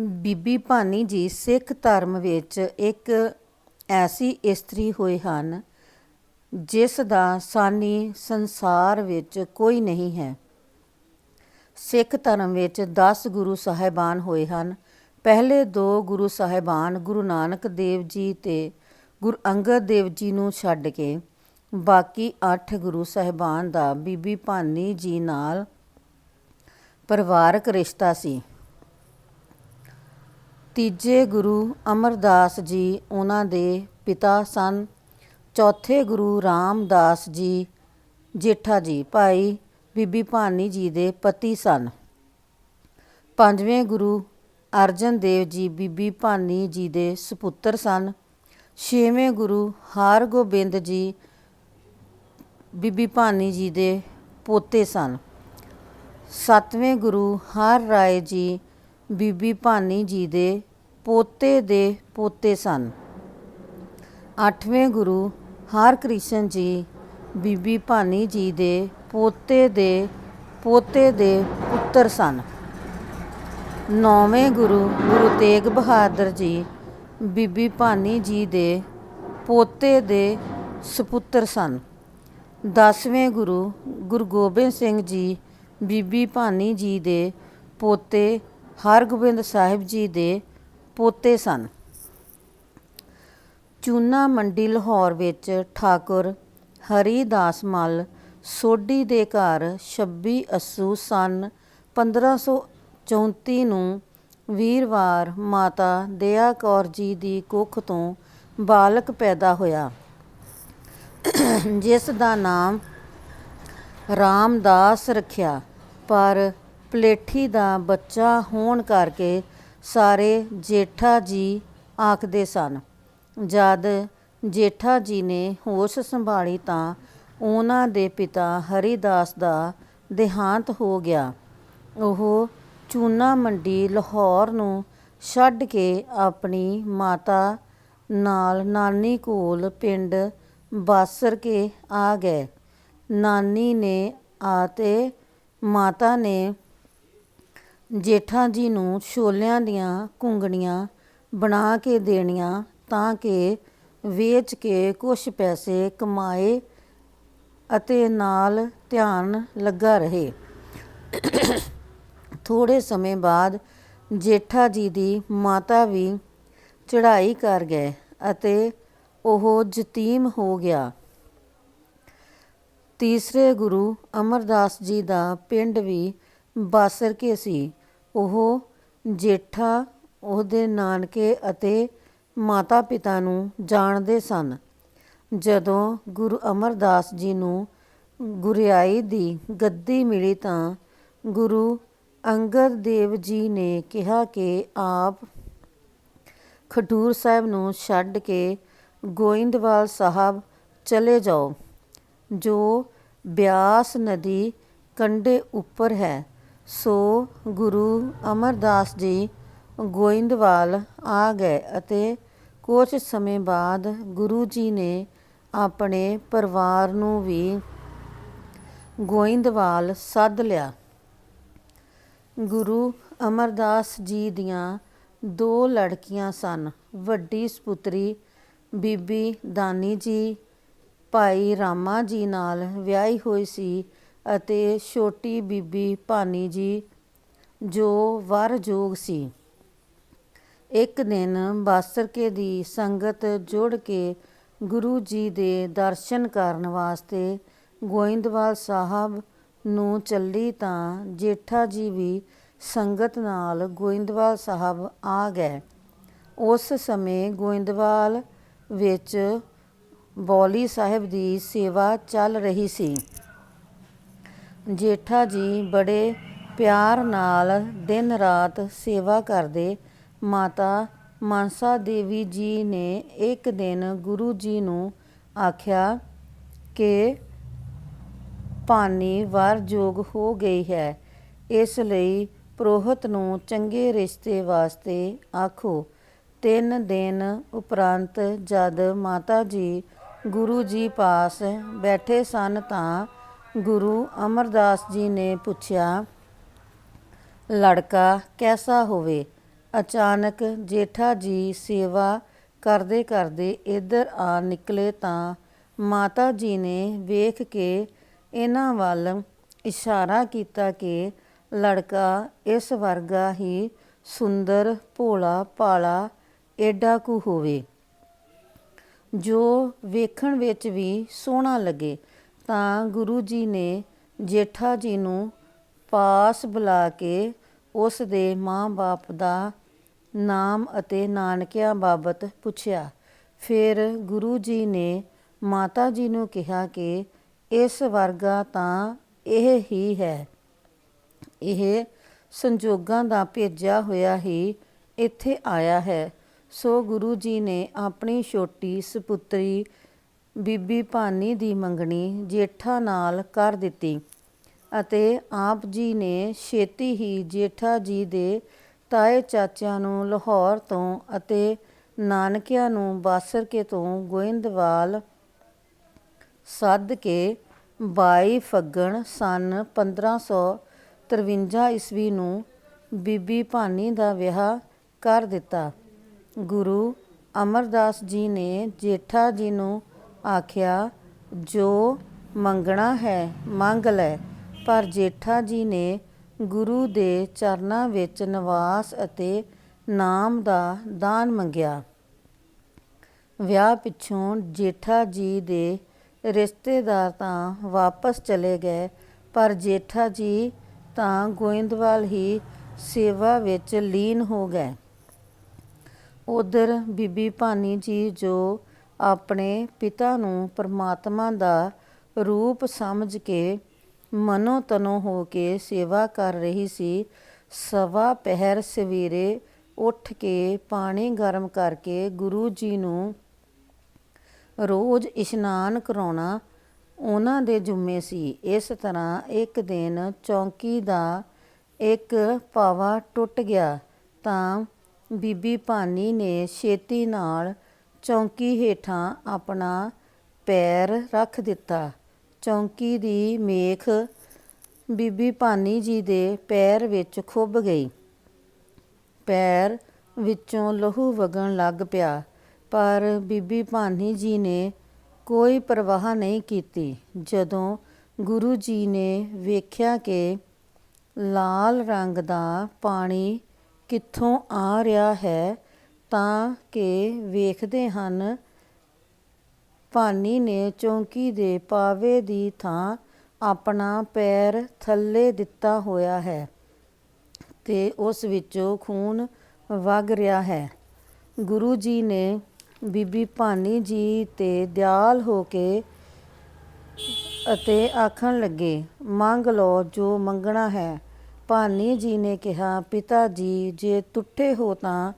ਬੀਬੀ ਭਾਨੀ ਜੀ ਸਿੱਖ ਧਰਮ ਵਿੱਚ ਇੱਕ ਐਸੀ ਇਸਤਰੀ ਹੋਏ ਹਨ, ਜਿਸ ਦਾ ਸਾਨੀ ਸੰਸਾਰ ਵਿੱਚ ਕੋਈ ਨਹੀਂ ਹੈ। ਸਿੱਖ ਧਰਮ ਵਿੱਚ 10 ਗੁਰੂ ਸਾਹਿਬਾਨ ਹੋਏ ਹਨ। ਪਹਿਲੇ ਦੋ ਗੁਰੂ ਸਾਹਿਬਾਨ ਗੁਰੂ ਨਾਨਕ ਦੇਵ ਜੀ ਤੇ ਗੁਰੂ ਅੰਗਦ ਦੇਵ ਜੀ ਨੂੰ ਛੱਡ ਕੇ ਬਾਕੀ 8 ਗੁਰੂ ਸਾਹਿਬਾਨ ਦਾ ਬੀਬੀ ਭਾਨੀ ਜੀ ਨਾਲ ਪਰਿਵਾਰਕ ਰਿਸ਼ਤਾ ਸੀ। ਤੀਜੇ ਗੁਰੂ ਅਮਰਦਾਸ ਜੀ ਉਹਨਾਂ ਦੇ ਪਿਤਾ ਸਨ। ਚੌਥੇ ਗੁਰੂ ਰਾਮਦਾਸ ਜੀ ਜੇਠਾ ਜੀ ਭਾਈ ਬੀਬੀ ਭਾਨੀ ਜੀ ਦੇ ਪਤੀ ਸਨ। ਪੰਜਵੇਂ ਗੁਰੂ ਅਰਜਨ ਦੇਵ ਜੀ ਬੀਬੀ ਭਾਨੀ ਜੀ ਦੇ ਸੁਪੁੱਤਰ ਸਨ। ਛੇਵੇਂ ਗੁਰੂ ਹਰਗੋਬਿੰਦ ਜੀ ਬੀਬੀ ਭਾਨੀ ਜੀ ਦੇ ਪੋਤੇ ਸਨ। ਸੱਤਵੇਂ ਗੁਰੂ ਹਰ ਰਾਏ ਜੀ ਬੀਬੀ ਭਾਨੀ ਜੀ ਦੇ ਪੋਤੇ ਦੇ ਪੋਤੇ ਸਨ। ਅੱਠਵੇਂ ਗੁਰੂ ਹਰਕ੍ਰਿਸ਼ਨ ਜੀ ਬੀਬੀ ਭਾਨੀ ਜੀ ਦੇ ਪੋਤੇ ਦੇ ਪੋਤੇ ਦੇ ਪੁੱਤਰ ਸਨ। ਨੌਵੇਂ ਗੁਰੂ ਗੁਰੂ ਤੇਗ ਬਹਾਦਰ ਜੀ ਬੀਬੀ ਭਾਨੀ ਜੀ ਦੇ ਪੋਤੇ ਦੇ ਸੁਪੁੱਤਰ ਸਨ। ਦਸਵੇਂ ਗੁਰੂ ਗੁਰੂ ਗੋਬਿੰਦ ਸਿੰਘ ਜੀ ਬੀਬੀ ਭਾਨੀ ਜੀ ਦੇ ਪੋਤੇ ਹਰਗੋਬਿੰਦ ਸਾਹਿਬ ਜੀ ਦੇ ਪੋਤੇ ਸਨ। ਚੂਨਾ ਮੰਡੀ ਲਾਹੌਰ ਵਿੱਚ ਠਾਕੁਰ ਹਰੀਦਾਸ ਮੱਲ ਸੋਢੀ ਦੇ ਘਰ 26 ਅਸੂ ਸਨ। 1534 ਨੂੰ ਵੀਰਵਾਰ ਮਾਤਾ ਦਇਆ ਕੌਰ ਜੀ ਦੀ ਕੁੱਖ ਤੋਂ ਬਾਲਕ ਪੈਦਾ ਹੋਇਆ। ਜਿਸ ਦਾ ਨਾਮ ਰਾਮਦਾਸ ਰੱਖਿਆ, ਪਰ ਪਲੇਠੀ ਦਾ ਬੱਚਾ ਹੋਣ ਕਰਕੇ ਸਾਰੇ ਜੇਠਾ ਜੀ ਆਖਦੇ ਸਨ। ਜਦ ਜੇਠਾ ਜੀ ਨੇ ਹੋਸ਼ ਸੰਭਾਲੀ ਤਾਂ ਉਹਨਾਂ ਦੇ ਪਿਤਾ ਹਰੀਦਾਸ ਦਾ ਦੇਹਾਂਤ ਹੋ ਗਿਆ। ਉਹ ਚੂਨਾ ਮੰਡੀ ਲਾਹੌਰ ਨੂੰ ਛੱਡ ਕੇ ਆਪਣੀ ਮਾਤਾ ਨਾਲ ਨਾਨੀ ਕੋਲ ਪਿੰਡ ਬਾਸਰ ਕੇ ਆ ਗਏ। ਨਾਨੀ ਨੇ ਆਤੇ ਮਾਤਾ ਨੇ ਜੇਠਾ ਜੀ ਨੂੰ ਛੋਲਿਆਂ ਦੀਆਂ ਘੁੰਗਣੀਆਂ ਬਣਾ ਕੇ ਦੇਣੀਆਂ ਤਾਂ ਕਿ ਵੇਚ ਕੇ ਕੁਝ ਪੈਸੇ ਕਮਾਏ ਅਤੇ ਨਾਲ ਧਿਆਨ ਲੱਗਾ ਰਹੇ। ਥੋੜੇ ਸਮੇਂ ਬਾਅਦ ਜੇਠਾ ਜੀ ਦੀ ਮਾਤਾ ਵੀ ਚੜ੍ਹਾਈ ਕਰ ਗਏ ਅਤੇ ਉਹ ਯਤੀਮ ਹੋ ਗਿਆ। ਤੀਸਰੇ ਗੁਰੂ ਅਮਰਦਾਸ ਜੀ ਦਾ ਪਿੰਡ ਵੀ ਬਾਸਰ ਕੇ ਸੀ। ਉਹ ਜੇਠਾ, ਉਹਦੇ ਨਾਨਕੇ ਅਤੇ ਮਾਤਾ ਪਿਤਾ ਨੂੰ ਜਾਣਦੇ ਸਨ। ਜਦੋਂ ਗੁਰੂ ਅਮਰਦਾਸ ਜੀ ਨੂੰ ਗੁਰਿਆਈ ਦੀ ਗੱਦੀ ਮਿਲੀ ਤਾਂ ਗੁਰੂ ਅੰਗਦ ਦੇਵ ਜੀ ਨੇ ਕਿਹਾ ਕਿ ਆਪ ਖਡੂਰ ਸਾਹਿਬ ਨੂੰ ਛੱਡ ਕੇ ਗੋਇੰਦਵਾਲ ਸਾਹਿਬ ਚਲੇ ਜਾਓ, ਜੋ ਬਿਆਸ ਨਦੀ ਕੰਢੇ ਉੱਪਰ ਹੈ। ਸੋ ਗੁਰੂ ਅਮਰਦਾਸ ਜੀ ਗੋਇੰਦਵਾਲ ਆ ਗਏ ਅਤੇ ਕੁਝ ਸਮੇਂ ਬਾਅਦ ਗੁਰੂ ਜੀ ਨੇ ਆਪਣੇ ਪਰਿਵਾਰ ਨੂੰ ਵੀ ਗੋਇੰਦਵਾਲ ਸੱਦ ਲਿਆ। ਗੁਰੂ ਅਮਰਦਾਸ ਜੀ ਦੀਆਂ ਦੋ ਲੜਕੀਆਂ ਸਨ, ਵੱਡੀ ਸੁਪੁੱਤਰੀ ਬੀਬੀ ਦਾਨੀ ਜੀ, ਭਾਈ ਰਾਮਾ ਜੀ ਨਾਲ ਵਿਆਹੀ ਹੋਈ ਸੀ ਅਤੇ ਛੋਟੀ ਬੀਬੀ ਭਾਨੀ ਜੀ, ਜੋ ਵਰਜੋਗ ਸੀ। ਇੱਕ ਦਿਨ ਬਾਸਰਕੇ ਦੀ ਸੰਗਤ ਜੁੜ ਕੇ ਗੁਰੂ ਜੀ ਦੇ ਦਰਸ਼ਨ ਕਰਨ ਵਾਸਤੇ ਗੋਇੰਦਵਾਲ ਸਾਹਿਬ ਨੂੰ ਚੱਲੀ ਤਾਂ ਜੇਠਾ ਜੀ ਵੀ ਸੰਗਤ ਨਾਲ ਗੋਇੰਦਵਾਲ ਸਾਹਿਬ ਆ ਗਏ। ਉਸ ਸਮੇਂ ਗੋਇੰਦਵਾਲ ਵਿੱਚ ਬੌਲੀ ਸਾਹਿਬ ਦੀ ਸੇਵਾ ਚੱਲ ਰਹੀ ਸੀ। ਜੇਠਾ ਜੀ ਬੜੇ ਪਿਆਰ ਨਾਲ ਦਿਨ ਰਾਤ ਸੇਵਾ ਕਰਦੇ, ਮਾਤਾ ਮਾਨਸਾ ਦੇਵੀ ਜੀ ਨੇ ਇੱਕ ਦਿਨ ਗੁਰੂ ਜੀ ਨੂੰ ਆਖਿਆ ਕਿ ਭਾਨੀ ਵਰ ਜੋਗ ਹੋ ਗਈ ਹੈ, ਇਸ ਲਈ ਪ੍ਰੋਹਤ ਨੂੰ ਚੰਗੇ ਰਿਸ਼ਤੇ ਵਾਸਤੇ ਆਖੋ। ਤਿੰਨ ਦਿਨ ਉਪਰੰਤ ਜਦ ਮਾਤਾ ਜੀ ਗੁਰੂ ਜੀ ਪਾਸ ਬੈਠੇ ਸਨ ਤਾਂ ਗੁਰੂ ਅਮਰਦਾਸ ਜੀ ਨੇ ਪੁੱਛਿਆ, ਲੜਕਾ, ਕੈਸਾ ਹੋਵੇ? ਅਚਾਨਕ ਜੇਠਾ ਜੀ ਸੇਵਾ ਕਰਦੇ ਕਰਦੇ ਇੱਧਰ ਆ ਨਿਕਲੇ ਤਾਂ ਮਾਤਾ ਜੀ ਨੇ ਵੇਖ ਕੇ ਇਹਨਾਂ ਵੱਲ ਇਸ਼ਾਰਾ ਕੀਤਾ ਕਿ ਲੜਕਾ ਇਸ ਵਰਗਾ ਹੀ ਸੁੰਦਰ, ਭੋਲਾ ਭਾਲਾ ਏਡਾ ਕੁ ਹੋਵੇ। ਜੋ ਵੇਖਣ ਵਿੱਚ ਵੀ ਸੋਹਣਾ ਲੱਗੇ। ਤਾਂ ਗੁਰੂ ਜੀ ਨੇ ਜੇਠਾ ਜੀ ਨੂੰ ਪਾਸ ਬੁਲਾ ਕੇ ਉਸ ਦੇ ਮਾਂ-ਬਾਪ ਦਾ ਨਾਮ ਅਤੇ ਨਾਨਕਿਆਂ ਬਾਬਤ ਪੁੱਛਿਆ। ਫਿਰ ਗੁਰੂ ਜੀ ਨੇ ਮਾਤਾ ਜੀ ਨੂੰ ਕਿਹਾ ਕਿ ਇਸ ਵਰਗਾ ਤਾਂ ਇਹ ਹੀ ਹੈ। ਇਹ ਸੰਜੋਗਾਂ ਦਾ ਭੇਜਿਆ ਹੋਇਆ ਹੀ ਇੱਥੇ ਆਇਆ ਹੈ। ਸੋ ਗੁਰੂ ਜੀ ਨੇ ਆਪਣੀ ਛੋਟੀ ਸੁਪੁੱਤਰੀ ਬੀਬੀ ਭਾਨੀ ਦੀ ਮੰਗਣੀ ਜੇਠਾ ਨਾਲ ਕਰ ਦਿੱਤੀ ਅਤੇ ਆਪ ਜੀ ਨੇ ਛੇਤੀ ਹੀ ਜੇਠਾ ਜੀ ਦੇ ਤਾਏ ਚਾਚਿਆਂ ਨੂੰ ਲਾਹੌਰ ਤੋਂ ਅਤੇ ਨਾਨਕਿਆਂ ਨੂੰ ਬਾਸਰਕੇ ਤੋਂ ਗੋਇੰਦਵਾਲ ਸੱਦ ਕੇ 22 ਫੱਗਣ ਸਨ 1553 ਈਸਵੀ ਨੂੰ ਬੀਬੀ ਭਾਨੀ ਦਾ ਵਿਆਹ ਕਰ ਦਿੱਤਾ। ਗੁਰੂ ਅਮਰਦਾਸ ਜੀ ਨੇ ਜੇਠਾ ਜੀ ਨੂੰ ਆਖਿਆ, ਜੋ ਮੰਗਣਾ ਹੈ, ਮੰਗ ਲੈ। ਪਰ ਜੇਠਾ ਜੀ ਨੇ ਗੁਰੂ ਦੇ ਚਰਨਾਂ ਵਿੱਚ ਨਿਵਾਸ ਅਤੇ ਨਾਮ ਦਾ ਦਾਨ ਮੰਗਿਆ। ਵਿਆਹ ਪਿੱਛੋਂ ਜੇਠਾ ਜੀ ਦੇ ਰਿਸ਼ਤੇਦਾਰ ਤਾਂ ਵਾਪਸ ਚਲੇ ਗਏ, ਪਰ ਜੇਠਾ ਜੀ ਤਾਂ ਗੋਇੰਦਵਾਲ ਹੀ ਸੇਵਾ ਵਿੱਚ ਲੀਨ ਹੋ ਗਏ। ਉਧਰ ਬੀਬੀ ਭਾਨੀ ਜੀ ਜੋ ਆਪਣੇ ਪਿਤਾ ਨੂੰ ਪਰਮਾਤਮਾ ਦਾ ਰੂਪ ਸਮਝ ਕੇ ਮਨੋ ਤਨੋ ਹੋ ਕੇ ਸੇਵਾ ਕਰ ਰਹੀ ਸੀ, ਸਵਾ ਪਹਿਰ ਸਵੇਰੇ ਉੱਠ ਕੇ ਪਾਣੀ ਗਰਮ ਕਰਕੇ ਗੁਰੂ ਜੀ ਨੂੰ ਰੋਜ਼ ਇਸ਼ਨਾਨ ਕਰਾਉਣਾ ਉਹਨਾਂ ਦੇ ਜੁੰਮੇ ਸੀ। ਇਸ ਤਰ੍ਹਾਂ ਇੱਕ ਦਿਨ ਚੌਂਕੀ ਦਾ ਇੱਕ ਪਾਵਾ ਟੁੱਟ ਗਿਆ ਤਾਂ ਬੀਬੀ ਭਾਨੀ ਨੇ ਛੇਤੀ ਨਾਲ ਚੌਂਕੀ ਹੇਠਾਂ ਆਪਣਾ ਪੈਰ ਰੱਖ ਦਿੱਤਾ। ਚੌਂਕੀ ਦੀ ਮੇਖ ਬੀਬੀ ਭਾਨੀ ਜੀ ਦੇ ਪੈਰ ਵਿੱਚ ਖੁੱਭ ਗਈ। ਪੈਰ ਵਿੱਚੋਂ ਲਹੂ ਵਗਣ ਲੱਗ ਪਿਆ, ਪਰ ਬੀਬੀ ਭਾਨੀ ਜੀ ਨੇ ਕੋਈ ਪਰਵਾਹ ਨਹੀਂ ਕੀਤੀ। ਜਦੋਂ ਗੁਰੂ ਜੀ ਨੇ ਵੇਖਿਆ ਕਿ ਲਾਲ ਰੰਗ ਦਾ ਪਾਣੀ ਕਿੱਥੋਂ ਆ ਰਿਹਾ ਹੈ ਤਾਂ ਕੇ ਵੇਖਦੇ ਹਨ। ਭਾਨੀ ਨੇ ਚੌਂਕੀ ਦੇ ਪਾਵੇ ਦੀ ਥਾਂ ਆਪਣਾ ਪੈਰ ਥੱਲੇ ਦਿੱਤਾ ਹੋਇਆ ਹੈ ਤੇ ਉਸ ਵਿੱਚੋਂ ਖੂਨ ਵਗ ਰਿਹਾ ਹੈ। ਗੁਰੂ ਜੀ ਨੇ ਬੀਬੀ ਭਾਨੀ ਜੀ ਤੇ ਦਿਆਲ ਹੋ ਕੇ ਅਤੇ ਆਖਣ ਲੱਗੇ, ਮੰਗ ਲਓ ਜੋ ਮੰਗਣਾ ਹੈ। ਭਾਨੀ ਜੀ ਨੇ ਕਿਹਾ, ਪਿਤਾ ਜੀ, ਜੇ ਟੁੱਟੇ ਹੋ ਤਾਂ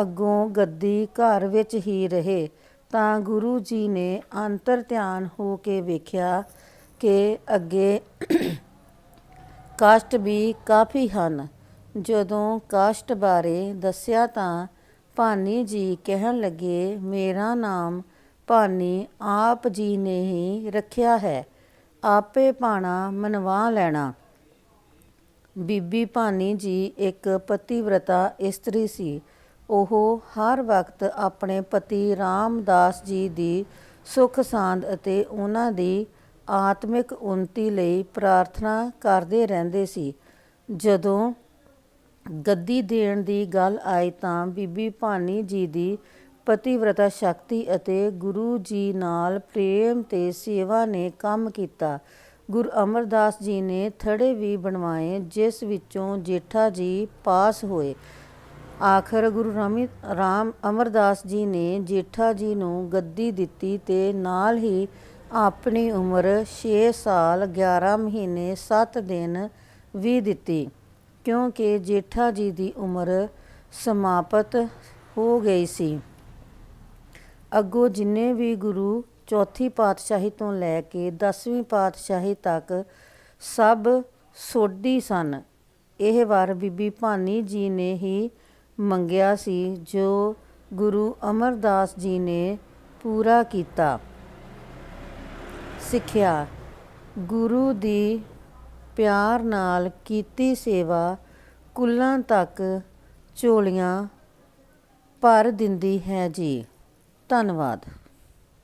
ਅੱਗੋਂ ਗੱਦੀ ਘਰ ਵਿੱਚ ਹੀ ਰਹੇ ਤਾਂ ਗੁਰੂ ਜੀ ਨੇ ਅੰਤਰ ਧਿਆਨ ਹੋ ਕੇ ਵੇਖਿਆ ਕਿ ਅੱਗੇ ਕਾਸ਼ਟ ਵੀ ਕਾਫੀ ਹਨ। ਜਦੋਂ ਕਾਸ਼ਟ ਬਾਰੇ ਦੱਸਿਆ ਤਾਂ ਭਾਨੀ ਜੀ ਕਹਿਣ ਲੱਗੇ, ਮੇਰਾ ਨਾਮ ਭਾਨੀ ਆਪ ਜੀ ਨੇ ਹੀ ਰੱਖਿਆ ਹੈ। ਆਪੇ ਪਾਣਾ ਮਨਵਾ ਲੈਣਾ। ਬੀਬੀ ਭਾਨੀ ਜੀ ਇੱਕ ਪਤੀਵ੍ਰਤਾ ਇਸਤਰੀ ਸੀ। ਉਹ ਹਰ ਵਕਤ ਆਪਣੇ ਪਤੀ ਰਾਮਦਾਸ ਜੀ ਦੀ ਸੁਖ ਸਾਂਦ ਅਤੇ ਉਹਨਾਂ ਦੀ ਆਤਮਿਕ ਉੱਨਤੀ ਲਈ ਪ੍ਰਾਰਥਨਾ ਕਰਦੇ ਰਹਿੰਦੇ ਸੀ। ਜਦੋਂ ਗੱਦੀ ਦੇਣ ਦੀ ਗੱਲ ਆਈ ਤਾਂ ਬੀਬੀ ਭਾਨੀ ਜੀ ਦੀ ਪਤੀਵ੍ਰਤਾ ਸ਼ਕਤੀ ਅਤੇ ਗੁਰੂ ਜੀ ਨਾਲ ਪ੍ਰੇਮ ਤੇ ਸੇਵਾ ਨੇ ਕੰਮ ਕੀਤਾ। ਗੁਰੂ ਅਮਰਦਾਸ ਜੀ ਨੇ ਥੜੇ ਵੀ ਬਣਵਾਏ, ਜਿਸ ਵਿੱਚੋਂ ਜੇਠਾ ਜੀ ਪਾਸ ਹੋਏ। ਆਖਰ ਗੁਰੂ ਰਾਮੀ ਰਾਮ ਅਮਰਦਾਸ ਜੀ ਨੇ ਜੇਠਾ ਜੀ ਨੂੰ ਗੱਦੀ ਦਿੱਤੀ ਤੇ ਨਾਲ ਹੀ ਆਪਣੀ ਉਮਰ 6 ਸਾਲ 11 ਮਹੀਨੇ 7 ਦਿਨ ਵੀ ਦਿੱਤੀ, ਕਿਉਂਕਿ ਜੇਠਾ ਜੀ ਦੀ ਉਮਰ ਸਮਾਪਤ ਹੋ ਗਈ ਸੀ। ਅੱਗੋਂ ਜਿੰਨੇ ਵੀ ਗੁਰੂ ਚੌਥੀ ਪਾਤਸ਼ਾਹੀ ਤੋਂ ਲੈ ਕੇ 10ਵੀਂ ਪਾਤਸ਼ਾਹੀ ਤੱਕ ਸਭ ਸੋਢੀ ਸਨ। ਇਹ ਵਾਰ ਬੀਬੀ ਭਾਨੀ ਜੀ ਨੇ ਹੀ ਮੰਗਿਆ ਸੀ, ਜੋ ਗੁਰੂ ਅਮਰਦਾਸ ਜੀ ਨੇ ਪੂਰਾ ਕੀਤਾ। ਸਿੱਖਿਆ, ਗੁਰੂ ਦੀ ਪਿਆਰ ਨਾਲ ਕੀਤੀ ਸੇਵਾ ਕੁੱਲਾਂ ਤੱਕ ਝੋਲੀਆਂ ਭਰ ਦਿੰਦੀ ਹੈ ਜੀ। ਧੰਨਵਾਦ।